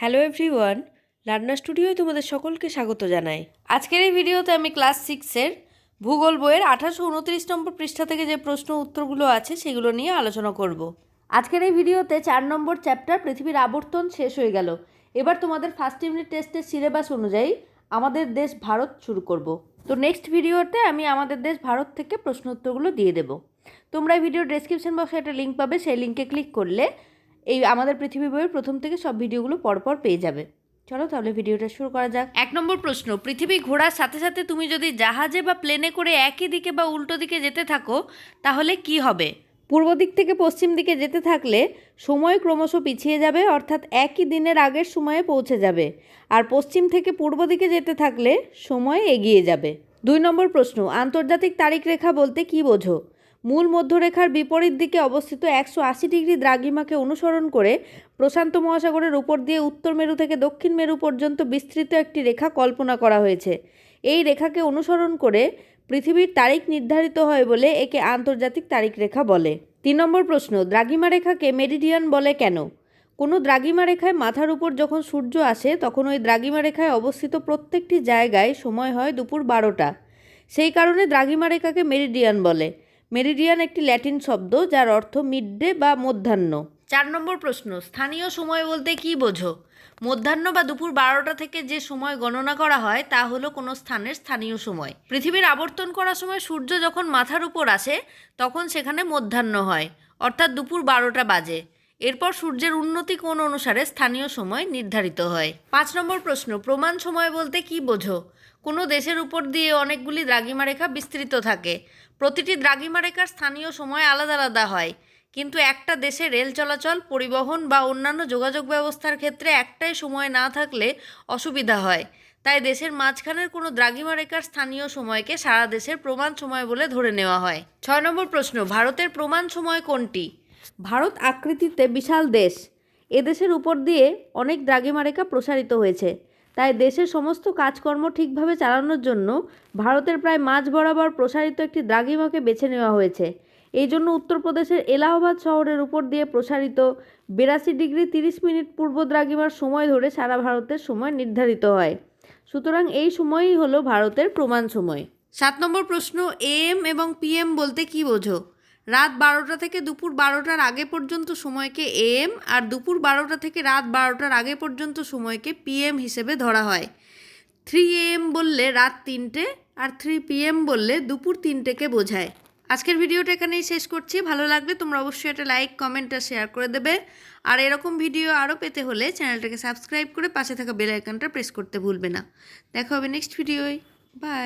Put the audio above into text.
Hello everyone, learner স্টুডিওয় তোমাদের সকলকে স্বাগত জানাই। আজকের এই ভিডিওতে আমি ক্লাস সিক্সের ভূগোল বইয়ের আঠাশো উনত্রিশ নম্বর পৃষ্ঠা থেকে যে প্রশ্ন উত্তরগুলো আছে সেগুলো নিয়ে আলোচনা করব। আজকের এই ভিডিওতে চার নম্বর চ্যাপ্টার পৃথিবীর আবর্তন শেষ হয়ে গেল। এবার তোমাদের ফার্স্ট ইউনিট টেস্টের সিলেবাস অনুযায়ী আমাদের দেশ ভারত শুরু করব। তো নেক্সট ভিডিওতে আমি আমাদের দেশ ভারত থেকে প্রশ্ন উত্তরগুলো দিয়ে দেবো। তোমরা ভিডিও ডেসক্রিপশন বক্সে একটা লিঙ্ক পাবে, সেই লিঙ্কে ক্লিক করলে এই আমাদের পৃথিবী বইয়ের প্রথম থেকে সব ভিডিওগুলো পরপর পেয়ে যাবে। চলো তাহলে ভিডিওটা শুরু করা যাক। এক নম্বর প্রশ্ন পৃথিবী ঘোরার সাথে সাথে তুমি যদি জাহাজে বা প্লেনে করে একই দিকে বা উল্টো দিকে যেতে থাকো তাহলে কি হবে? পূর্ব দিক থেকে পশ্চিম দিকে যেতে থাকলে সময় ক্রমশ পিছিয়ে যাবে অর্থাৎ একই দিনের আগের সময়ে পৌঁছে যাবে। আর পশ্চিম থেকে পূর্ব দিকে যেতে থাকলে সময় এগিয়ে যাবে। দুই নম্বর প্রশ্ন আন্তর্জাতিক তারিখ রেখা বলতে কি বোঝো? মূল মধ্যরেখার বিপরীত দিকে অবস্থিত একশো আশি ডিগ্রি দ্রাঘিমাকে অনুসরণ করে প্রশান্ত মহাসাগরের উপর দিয়ে উত্তর মেরু থেকে দক্ষিণ মেরু পর্যন্ত বিস্তৃত একটি রেখা কল্পনা করা হয়েছে। এই রেখাকে অনুসরণ করে পৃথিবীর তারিখ নির্ধারিত হয় বলে একে আন্তর্জাতিক তারিখ রেখা বলে। তিন নম্বর প্রশ্ন, দ্রাঘিমা রেখাকে মেরিডিয়ান বলে কেন? কোনো দ্রাঘিমা রেখায় মাথার উপর যখন সূর্য আসে, তখন ওই দ্রাঘিমা রেখায় অবস্থিত প্রত্যেকটি জায়গায় সময় হয় দুপুর বারোটা। সেই কারণে দ্রাঘিমা রেখাকে মেরিডিয়ান বলে। মেরিডিয়ান একটি ল্যাটিন শব্দ যার অর্থ মিড ডে বা মধ্যাহ্ন। চার নম্বর প্রশ্ন, স্থানীয় সময় বলতে কি বোঝো? মধ্যাহ্ন বা দুপুর বারোটা থেকে যে সময় গণনা করা হয়, তা হলো কোনো স্থানের স্থানীয় সময়। পৃথিবীর আবর্তন করার সময় সূর্য যখন মাথার উপর আসে, তখন সেখানে মধ্যাহ্ন হয়, অর্থাৎ দুপুর বারোটা বাজে। এরপর সূর্যের উন্নতি কোণ অনুসারে স্থানীয় সময় নির্ধারিত হয়? পাঁচ নম্বর প্রশ্ন, প্রমাণ সময় বলতে কি বোঝো? কোনো দেশের উপর দিয়ে অনেকগুলি দ্রাঘিমা রেখা বিস্তৃত থাকে। প্রতিটি দ্রাঘিমা রেখার স্থানীয় সময় আলাদা আলাদা হয়। কিন্তু একটা দেশে রেল চলাচল, পরিবহন বা অন্যান্য যোগাযোগ ব্যবস্থার ক্ষেত্রে একটাই সময় না থাকলে অসুবিধা হয়। তাই দেশের মাঝখানের কোনো দ্রাঘিমা রেখার স্থানীয় সময়কে সারা দেশের প্রমাণ সময় বলে ধরে নেওয়া হয়। ছয় নম্বর প্রশ্ন, ভারতের প্রমাণ সময় কোনটি? ভারত আকৃতিতে বিশাল দেশ। এদেশের উপর দিয়ে অনেক দ্রাঘিমা রেখা প্রসারিত হয়েছে। তাই দেশের সমস্ত কাজকর্ম ঠিকভাবে চালানোর জন্য ভারতের প্রায় মাঝ বরাবর প্রসারিত একটি দ্রাঘিমাকে বেছে নেওয়া হয়েছে। এই জন্য উত্তরপ্রদেশের এলাহাবাদ শহরের উপর দিয়ে প্রসারিত বিরাশি ডিগ্রি তিরিশ মিনিট পূর্ব দ্রাঘিমার সময় ধরে সারা ভারতের সময় নির্ধারিত হয়। সুতরাং এই সময়ই হলো ভারতের প্রমাণ সময়। সাত নম্বর প্রশ্ন এএম এবং পিএম বলতে কি বোঝো? রাত বারোটা থেকে দুপুর বারোটার আগে পর্যন্ত সময়কে এএম আর দুপুর বারোটা থেকে রাত বারোটার আগে পর্যন্ত সময়কে পিএম হিসেবে ধরা হয়। থ্রি এএম বললে রাত তিনটে আর থ্রি পিএম বললে দুপুর তিনটেকে বোঝায়। আজকের ভিডিওটা এখানেই শেষ করছি। ভালো লাগলে তোমরা অবশ্যই একটা লাইক, কমেন্ট আর শেয়ার করে দেবে। আর এরকম ভিডিও আরও পেতে হলে চ্যানেলটাকে সাবস্ক্রাইব করে পাশে থাকা বেল প্রেস করতে ভুলবে না। দেখা হবে নেক্সট ভিডিওয়। বাই।